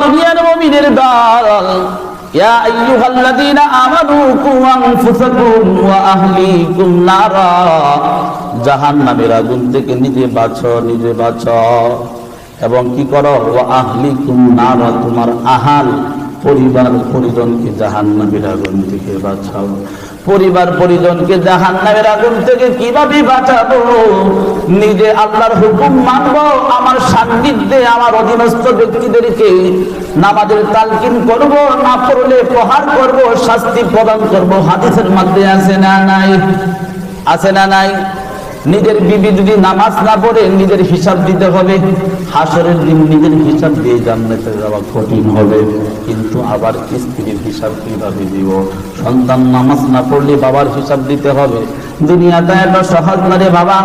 দুনিয়ার মুমিনের দল। ইয়া আইয়ুহাল্লাযীনা আমানু কু আনফুসাকুম ওয়া আহলিকুম নারা। জাহান্নামের আগুন থেকে নিজে বাঁচো নিজে বাঁচো। এবং কি করো? ওয়া আহলিকুম নারা, তোমার আহাল পরিবার পরিজনকে জাহান্নামের আগুন থেকে বাঁচাও। পরিবার পরিজনকে জাহান্নামের আগুন থেকে কীভাবে বাঁচাবো? নিজে আল্লাহর হুকুম মানবো, আমার সান্নিধ্যে আমার অধীনস্থ ব্যক্তিদেরকে নামাজের তালকিন করব, না পড়লে প্রহার করব, শাস্তি প্রদান করব। হাদিসের মধ্যে আছে না নাই? আছে না নাই? নিজের বিবি যদি নামাজ না পড়ে, নিজের হিসাব দিতে হবে। হাসরের দিন নিজের হিসাব দিয়ে জান্নাতে যাওয়া কঠিন হবে। কিন্তু আবার স্ত্রীর হিসাব কীভাবে দিব? সন্তান নামাজ না পড়লে বাবার হিসাব দিতে হবে। দুনিয়াটা এত সহজ না রে বাবা।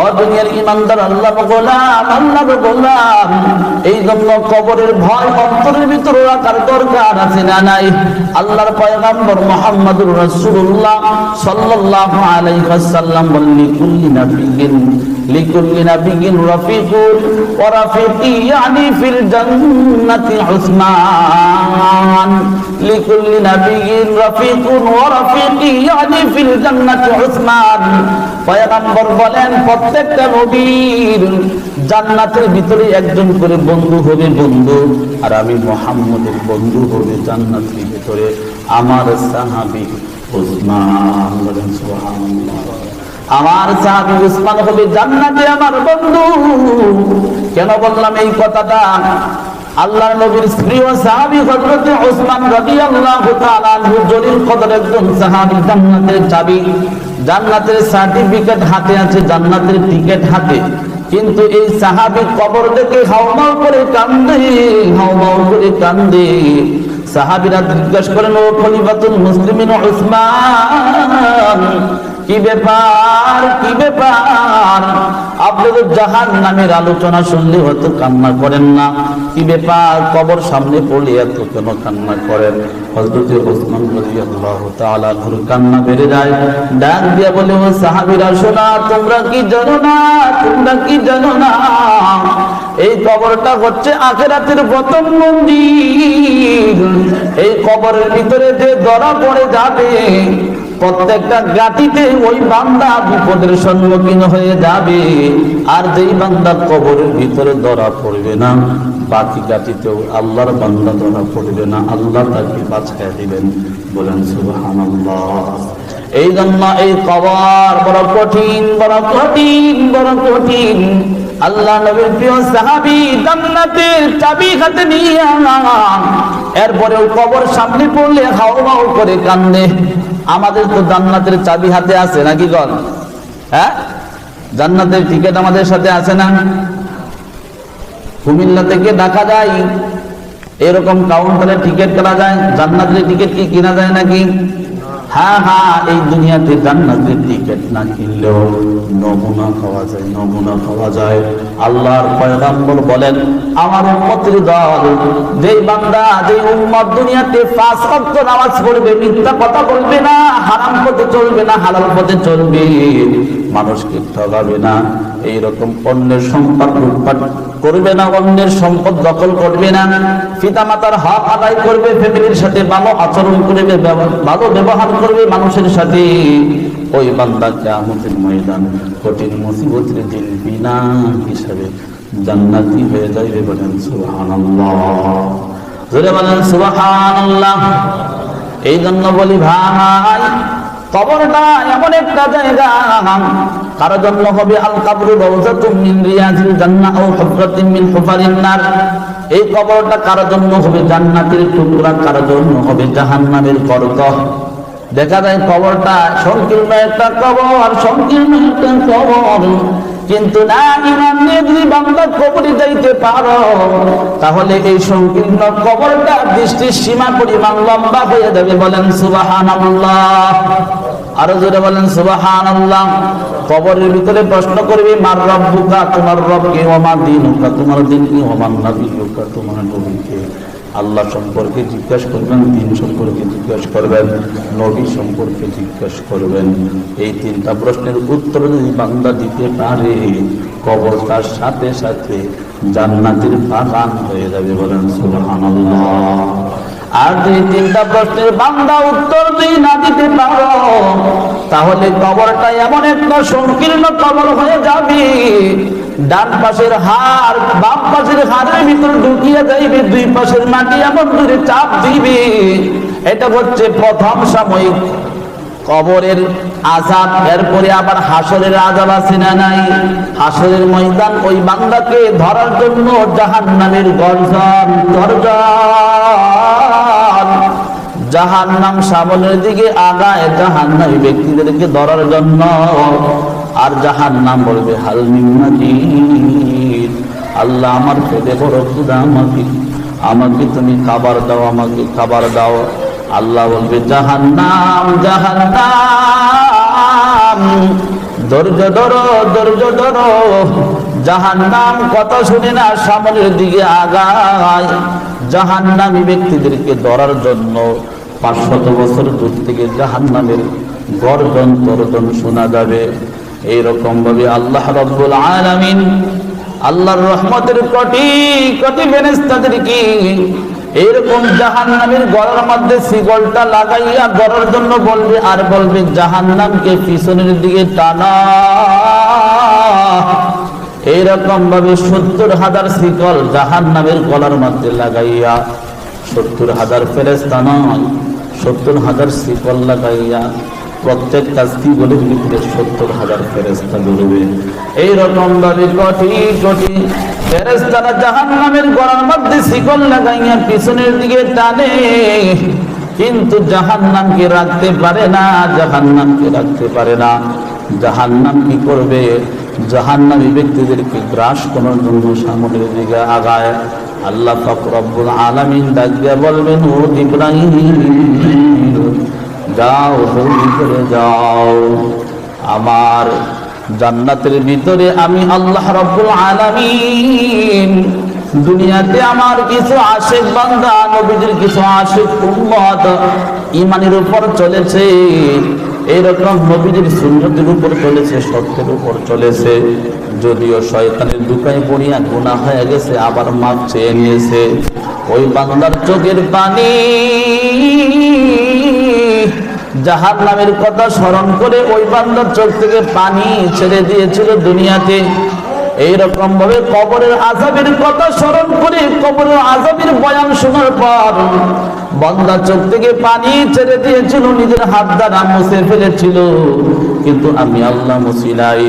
ও দুনিয়ার ইমানদার, আল্লাহ গোলাম আল্লাহ গোলাম। এই জন্য কবরের ভয় অন্তরের ভিতরে রাখার দরকার আছে না নাই? আল্লাহর পয়গাম্বর মোহাম্মদুর রাসূলুল্লাহ সাল্লাল্লাহু আলাইহি ওয়াসাল্লাম বললি কুল্লি নাবিয়িন লিকুল্লি নাবিয়িন রাফিকুন ওয়া জান্নাতের ভিতরে একজন করে বন্ধু হবে বন্ধু, আর আমি মোহাম্মদের বন্ধু হবে জান্নাতের ভিতরে আমার সাহাবি উসমান। আমার সাহাবি উসমান হবে জান্নাতে আমার বন্ধু। কেন বললাম এই কথাটা? আল্লাহ নবীর স্ত্রী ও সাহাবী হযরত ওসমান রাদিয়াল্লাহু তাআলা জলিল কদর একজন সাহাবী জান্নাতের চাবি। জান্নাতের সার্টিফিকেট হাতে আছে, জান্নাতের টিকেট হাতে। কিন্তু এই সাহাবী কবর দেখে হাওমাও করে কান্দে হাওমাও করে কান্দে। সাহাবীরা জিজ্ঞাসা করেন, ও খলিফাতুল মুসলিমিন উসমান কি ব্যাপার কি ব্যাপার? আপনি তো জাহান নামের আলোচনা শুনলে হয়তো কান্না করেন না। কি ব্যাপার? কবর সামনে পড়লে এত কেন কান্না করেন? হজরতে ওসমান রাদিয়াল্লাহু তাআলা ঘুর কান্না বেড়ে যায়। ডাক দিয়া বলে, ও সাহাবীরা, শোনা, তোমরা কি জানো না? তোমরা কি জানো না? এই কবরটা হচ্ছে আখেরাতের প্রথম মন্দির। এই কবরের ভিতরে যে ধরা পড়ে যাবে প্রত্যেকটা গাতিতে ওই বান্দা বিপদের সম্মুখীন হয়ে যাবে। আর যেই বান্দা কবরের ভিতরে ধরা পড়বে না, বাকি গাতিতেও আল্লাহর বান্দা ধরা পড়বে না, আল্লাহ তাকে বাছাই দিবেন বলেন সুবহানাল্লাহ। এই জন্য এই কবর বড় কঠিন বড় কঠিন বড় কঠিন। আল্লাহ নবীর প্রিয় সাহাবী জান্নাতের চাবি হাতে নিয়ে এরপরেও কবর সামনে পড়লে হাও হাও করে কান্দে। আমাদের তো জান্নাতের চাবি হাতে আছে, নাকি কর হ্যাঁ? জান্নাতের টিকিট আমাদের সাথে আছে না? কুমিল্লা থেকে দেখা যায়, এরকম কাউন্টারে টিকিট কেনা যায়, জান্নাতের টিকিট কি কিনা যায় নাকি? হ্যাঁ হ্যাঁ এই দুনিয়াতে জান্নাতের টিকিট না কিনলেও নমুনা খাওয়া যায়, নমুনা খাওয়া যায়। আল্লাহর পয়গাম্বর বলেন, আমার উম্মতের দল, যেই বান্দা, যেই উম্মত দুনিয়াতে পাঁচ ওয়াক্ত নামাজ পড়বে, মিথ্যা কথা বলবে না, হারাম পথে চলবে না, হালাল পথে চলবে, মানুষকে ঠগাবে না। এইরকম পণ্যের লুটপাট করবে না, অন্যের সম্পদ দখল করবে না। পিতা মাতার হক আদায় করবে, ফ্যামিলির সাথে ভালো আচরণ করবে ভালো ব্যবহার করবে মানুষের সাথে। ওই বান্দা কেমতের ময়দান কঠিন মুসিবতের দিন বিনা হিসাবে জান্নাতি হয়ে যাইবে বলেন, সুবহানাল্লাহ। বলেন, সুবহানাল্লাহ। এই জন্য বলি, ভাই কবরটা এমন একটা জায়গা। কারও জন্য হবে আল কাবরু রওজাতুম মিন রিয়াজিল জান্নাহ ও হুফরাতিন মিন হুফারিন নার। এই কবরটা কারও জন্য হবে জান্নাতের টুকরা, কারও জন্য হবে জাহান্নামের কর্ক দেখা যায় কবরটা সংকীর্ণ একটা কবর, সংকীর্ণ একটা কবর। কিন্তু না ইমান নিয়ে যদি বান্দা কবরে যাইতে পারো। তাহলে এই সংকীর্ণ কবরটা দৃষ্টির সীমা পরিমাণ লম্বা হয়ে যাবে। বলেন, সুবহানাল্লাহ। আরও জোরে বলেন, সুবহানাল্লাহ। কবরের ভিতরে প্রশ্ন করবে, মার রব রব্বুকা, তোমার রব কে ওমা দিনুকা, তোমার দিন কি ওমান নবীকা, তোমার নবীকে। আল্লাহ সম্পর্কে জিজ্ঞাসা করবেন, দিন সম্পর্কে জিজ্ঞাসা করবেন, নবী সম্পর্কে জিজ্ঞাসা করবেন। এই তিনটা প্রশ্নের উত্তর যদি বান্দা দিতে পারে, কবরটার সাথে সাথে জান্নাতের বাগান হয়ে যাবে বলেন, সুবহানাল্লাহ। আর দুই তিনটা প্রশ্নের বান্দা উত্তর দিই না দিতে পারো, তাহলে কবরটা এমন একটা সংকীর্ণ কবর হয়ে যাবে ডান পাশের হার বাম পাশের হারের ভিতর ঢুকিয়ে যাইবে, দুই পাশের মাটি এমন দূরে চাপ দিবে। এটা হচ্ছে প্রথম সাময়িক। কবরের আজাব এরপরে আবার হাসরের আজাব আছে না নাই? হাসরের ময়দান ওই বান্দাকে ধরার জন্য জাহান নামের গর্জন গর্জন। জাহান নাম সামনের দিকে আগায় জাহান নামী ব্যক্তিদেরকে ধরার জন্য আর জাহান নাম বলবে, হাল আল্লাহ আমার পেটে বড় ক্ষুদা আমাকে। আমাকে তুমি খাবার দাও, আমাকে খাবার দাও। আল্লাহ বলবে, জাহান্নাম জাহান্নাম। ধৈর্য ধরো ধৈর্য ধরো। জাহান্নাম কত শুনে না সামনের দিকে আগায়। জাহান্নামী ব্যক্তিদেরকে ধরার জন্য পাঁচশত বছর দূর থেকে জাহান্নামের গর্জন তর্জন শোনা যাবে। এইরকম ভাবে আল্লাহ রব্বুল আলামিন আল্লাহর রহমতের কোটি কোটি ফেরেশতাদেরকে এরকম জাহান নামের মধ্যে শিকলটা লাগাইয়া গড়ার জন্য বলবে, আর বলবে জাহান নামকে পিছনের দিকে টানা। এইরকম ভাবে সত্তর হাজার শিকল জাহান নামের গলার মধ্যে লাগাইয়া, সত্তর হাজার ফেরেস্তা নয়, সত্তর হাজার শিকল লাগাইয়া প্রত্যেকটা স্ত্রীগুলির ভিতরে সত্তর হাজার ফেরেস্তা বেরোবে। এইরকম ভাবে কটি কটি ফেরেস্তারা জাহান নামের গড়ার মধ্যে শিকল লাগাইয়া পিছনের দিকে টানে। কিন্তু জাহান নামকে রাখতে পারে না জাহান নামকে রাখতে পারে না। জাহান নাম কি করবে? জাহান নামী ব্যক্তিদেরকে গ্রাস করার জন্য সামনের দিকে আগায়। আল্লাহ ফকরব্বুল আলমিন ডাক দিয়ে বলবেন, ও ইব্রাহিম যাও জলদি করে যাও। আমার জান্নাতের ভিতরে আমি আল্লাহ রব্বুল আলামিন। দুনিয়াতে আমার কিছু আশেক বান্দা, নবীদের কিছু আশেক উম্মত ইমানের উপর চলেছে। এরকম নবীদের সুন্নতের উপর চলেছে, সত্যের উপর চলেছে। যদিও শয়তানের দুকায় পড়িয়া গুণা হয়ে গেছে, আবার মাপ চেয়ে নিয়েছে। ওই বান্দার চোখের পানি জাহান নামের কথা স্মরণ করে ওই বান্দার চোখ থেকে পানি ছেড়ে দিয়েছিল দুনিয়াতে। এইরকম ভাবে কবরের আজাবের কথা স্মরণ করে কবরের আজাবের বয়ান শোনার পর বন্দা চোখ থেকে পানি ছেড়ে দিয়েছিল, নিজের হাত দ্বারা মুছে ফেলেছিল। কিন্তু আমি আল্লাহ মুসিলাই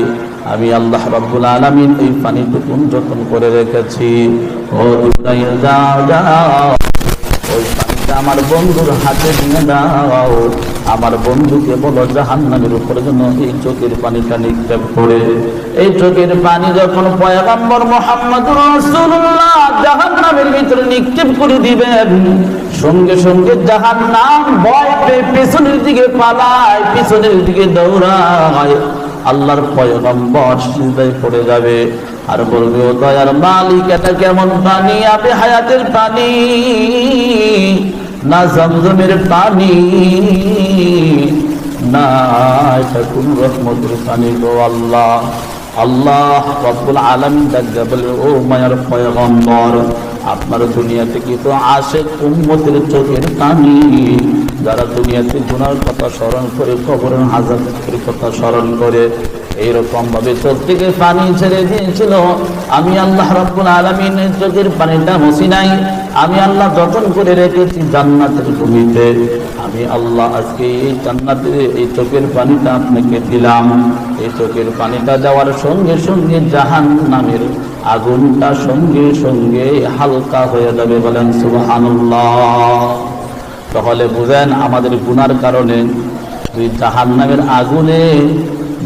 আমি আল্লাহ রাব্বুল আলামিন এই পানিটুকু যত্ন করে রেখেছি। ও ওই পানিটা আমার বন্ধুর হাতে দিয়ে দাও। আমার বন্ধুকে বলো জাহান নামের উপরে যেন এই চোখের পানিটা নিক্ষেপ করে। এই চোখের পানি যখন পয়গম্বর মোহাম্মদ রাসূলুল্লাহ জাহান নামের ভিতরে নিক্ষেপ করে দিবেন, সঙ্গে সঙ্গে জাহান নাম ভয় পেয়ে পেছনের দিকে পালায়, পেছনের দিকে দৌড়ায়। আল্লাহর পয়গম্বর সিজদায় পড়ে যাবে। আর বলবে, ও দয়ার মালিক, এটা কেমন পানি? আপনি হায়াতের পানি। না জমজমের পানি, না এটা আল্লাহ। আল্লাহ বলে, ও মায়ার আপনার দুনিয়াতে কি তো আসে উম্মতের চোখের পানি? যারা দুনিয়াতে গুনার কথা স্মরণ করে, কবরের হাজার কথা স্মরণ করে এইরকম ভাবে চোখ থেকে পানি ছেড়ে দিয়েছিল। আমি আল্লাহ রব্বুল আলমিনের চোখের পানিটা মুছি নাই। আমি আল্লাহ যতন করে রেখেছি জান্নাতের ভূমিতে। আমি আল্লাহ আজকে এই জান্নাতের এই চোখের পানিটা আপনাকে দিলাম। এই চোখের পানিটা যাওয়ার সঙ্গে সঙ্গে জাহান নামের আগুনটা সঙ্গে সঙ্গে হালকা হয়ে যাবে বলেন সুবহানাল্লাহ। তাহলে বুঝেন আমাদের গুনার কারণে দুই জাহান নামের আগুনে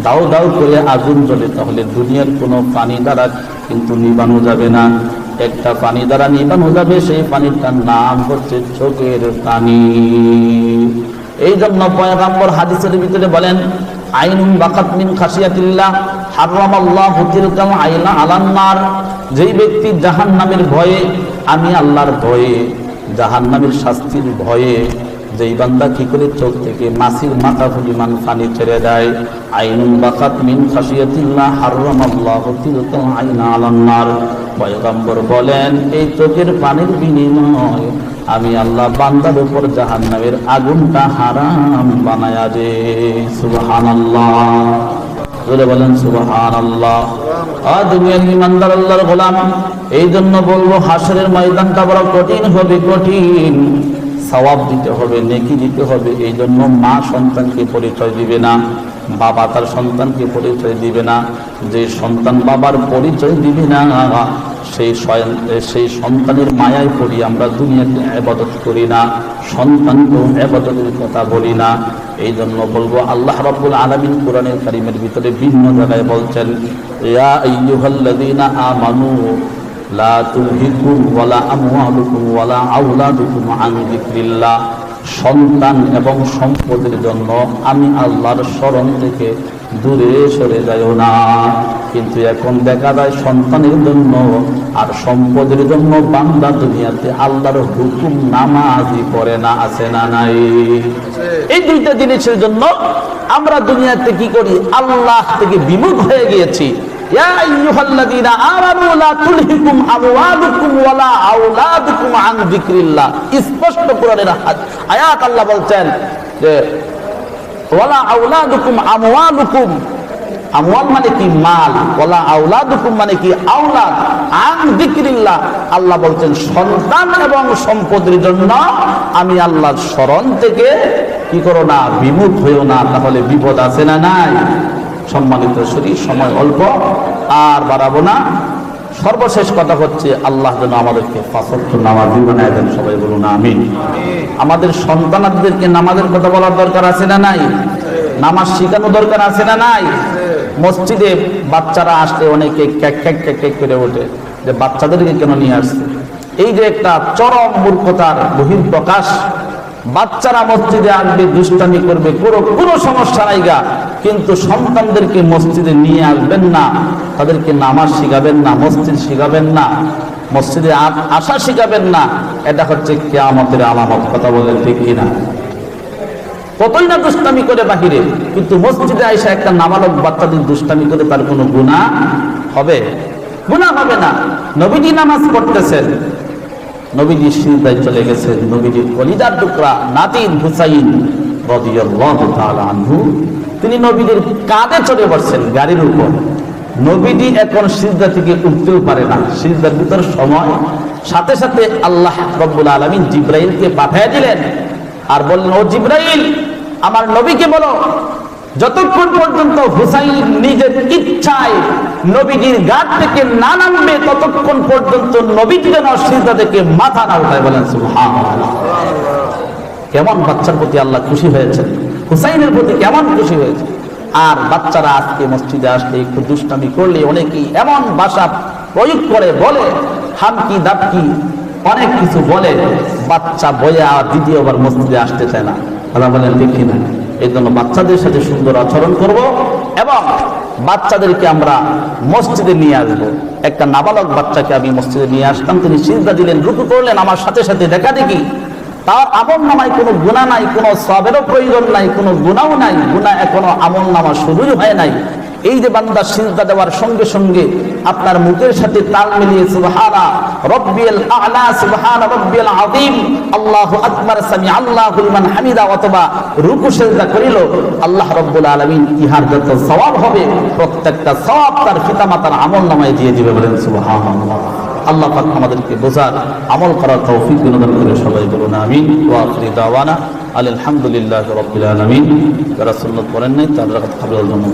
দাও দাও করে আগুন জ্বলে, তাহলে দুনিয়ার কোনো পানি দ্বারা কিন্তু নিবানো যাবে না। একটা পানি দ্বারা নিবানো যাবে, সেই পানিটার নাম হচ্ছে চোখের পানি। এই জন্য পয়গাম্বর হাদিসের ভিতরে বলেন, আইনুন বাকাত মিন খাসিয়াতিল্লাহ হারামাল্লাহু তিলকাল আইনা আলান্নার। যেই ব্যক্তি জাহান্নামের ভয়ে, আমি আল্লাহর ভয়ে, জাহান্নামের শাস্তির ভয়ে যেই বান্দা কি করে চোখ থেকে মাসির মাথা পরিমাণ পানি ছেড়ে দেয়, আইনুন বাকাত মিন খাসিয়াতিল্লাহ হারামাল্লাহু তিলকাল আইনা আলান নার পয়গম্বর বলেন, এই চোখের পানির বিনিময় আমি আল্লাহ বান্দার উপর জাহান্নামের আগুনটা হারাম বানায়া দে। সুবহানাল্লাহ। জোরে বলেন সুবহান আল্লাহ দুনিয়ার ইমানদার আল্লাহর গোলাম এই জন্য বলব হাসরের ময়দানটা বড় কঠিন হবে, কঠিন। সওয়াব দিতে হবে, নেকি দিতে হবে এই জন্য মা সন্তানকে পরিচয় দিবে না, বাবা তার সন্তানকে পরিচয় দিবে না, যে সন্তান বাবার পরিচয় দিবে না, সেই সেই সন্তানের মায়ায় পড়ি আমরা দুনিয়াতে আবাদত করি না, সন্তানকেও আবাদতের কথা বলি না। এই জন্য বলব, আল্লাহ রাব্বুল আলামিন কোরআনের কারিমের ভিতরে ভিন্ন জায়গায় বলছেন লা তুলহিকুম ওয়ালা আমওয়ালুকুম ওয়ালা আওলাদুকুম আন যিকরিল্লাহ। সন্তান এবং সম্পদের জন্য আমি আল্লাহর স্মরণ থেকে দূরে সরে যাইও না। কিন্তু এখন দেখা যায় সন্তানের জন্য আর সম্পদের জন্য বান্দা দুনিয়াতে আল্লাহর হুকুম নামাজি করে না, আছে না নাই? এই দুইটা জিনিসের জন্য আমরা দুনিয়াতে কি করি? আল্লাহ থেকে বিমুখ হয়ে গিয়েছি। ইয়া আইয়ুহাল্লাযীনা আমানু লা তুলহিকুম আমওয়ালুকুম ওয়ালা আওলাদুকুম আন যিকরিল্লাহ। স্পষ্ট কোরআনের আয়াত। আল্লাহ বলছেন যে, ওয়ালা আওলাদুকুম আমওয়ালুকুম। আমওয়াল মানে কি? মাল। ওয়ালা আওলাদুকুম মানে কি? আওলাদ। আন যিকরিল্লাহ। আল্লাহ বলছেন, সন্তান এবং সম্পদের জন্য আমি আল্লাহর স্মরণ থেকে কি করো না, বিমুখ হইও না, তাহলে বিপদ আছে না নাই? সম্মানিত শরীর, সময় অল্প, আর বাড়াবো না। সর্বশেষ কথা হচ্ছে, আল্লাহ যেন আমাদেরকে নামাজি দেন সবাই বলুন আমিন। আমাদের সন্তানাদেরকে নামাজের কথা বলার দরকার আছে না নাই? নামাজ শেখানো দরকার আছে না নাই? মসজিদে বাচ্চারা আসলে অনেকে ক্যাক ক্যাক ক্যাক ক্যাক করে ওঠে, যে বাচ্চাদেরকে কেন নিয়ে আসছে? এই যে একটা চরম মূর্খতার বহির প্রকাশ বাচ্চারা মসজিদে আসবে, দুষ্টামি করবে, কোনো কোনো সমস্যা নাই গা। কিন্তু সন্তানদেরকে মসজিদে নিয়ে আসবেন না, তাদেরকে নামাজ শিখাবেন না, মসজিদ শিখাবেন না, মসজিদে আ- আসা শিখাবেন না, এটা হচ্ছে কেয়ামতের আলামত, কথা বলেন ঠিক কিনা? কতই না দুষ্টামি করে বাহিরে, কিন্তু মসজিদে আইসা একটা নাবালক বাচ্চাদের দুষ্টামি করে তার কোনো গুণা হবে? গুণা হবে না। নবীজি নামাজ পড়তেছেন, নবীজি সিজদায় চলে গেছেন, নবীজির কলিজার টুকরা নাতিন হুসাইন রাদিয়াল্লাহু তাআলা আনহু তিনি নবীজির কাঁধে চড়ে বসছেন গাড়ির উপর। নবীজি এখন সিজদা থেকে উঠতেও পারে না। সিজদার ভিতর সময়। সাথে সাথে আল্লাহ রব্বুল আলামিন জিব্রাইলকে পাঠিয়ে দিলেন। আর বললেন, ও জিব্রাইল, আমার নবীকে বলো, যতক্ষণ পর্যন্ত হুসাইন নিজের ইচ্ছায় নবীজির গাছ থেকে না নামবে, ততক্ষণ পর্যন্ত নবীজি যেন সিজদা থেকে মাথা না উঠায় বলেন কেমন বাচ্চার প্রতি আল্লাহ খুশি হয়েছেন। হুসাইনের প্রতি কেমন খুশি হয়েছে? আর বাচ্চারা আজকে মসজিদে আসলে একটু দুষ্টামি করলে অনেকেই এমন ভাষা প্রয়োগ করে, বলে, হামকি দাপকি অনেক কিছু বলে, বাচ্চা বয়ে আর দ্বিতীয়বার মসজিদে আসতে চায় না। আল্লাহ বলেন দেখি না এই জন্য বাচ্চাদের সাথে সুন্দর আচরণ করব এবং বাচ্চাদেরকে আমরা মসজিদে নিয়ে আসব। একটা নাবালক বাচ্চাকে আমি মসজিদে নিয়ে আসতাম, তিনি চিন্তা দিলেন, রুকু করলেন, আমার সাথে সাথে দেখা দেখি তার আমল নামায় কোনো গুণা নাই, কোনো সবেরও প্রয়োজন নাই, কোনো গুণাও নাই, গুণা এখনও আমল নামা শুরুই হয় নাই। এই যে বান্দা সিজদা দেওয়ার সঙ্গে সঙ্গে আপনার মুখের সাথে তাল মিলিয়ে সুবহানা রব্বিয়াল আ'লা, সুবহানা রব্বিয়াল আযীম, আল্লাহু আকবার, সামি আল্লাহু লিমান হামিদা, অথবা রুকু সিজদা করিল, আল্লাহ রব্বুল আলামিন ইহার যত সওয়াব হবে, প্রত্যেকটা সওয়াব তার পিতামাতার আমল নামায় দিয়ে দিবে বলেন সুবহানাল্লাহ। আল্লাহ পাক আমাদেরকে বোঝার আমল করার তৌফিক বিনোদন করে সবাই বলুন আমিন ওয়া আখরি দাওয়ানা আলহামদুলিল্লাহ রাব্বিল আলামিন। যারা সুন্নত করেন নাই তারা খাবার জন্য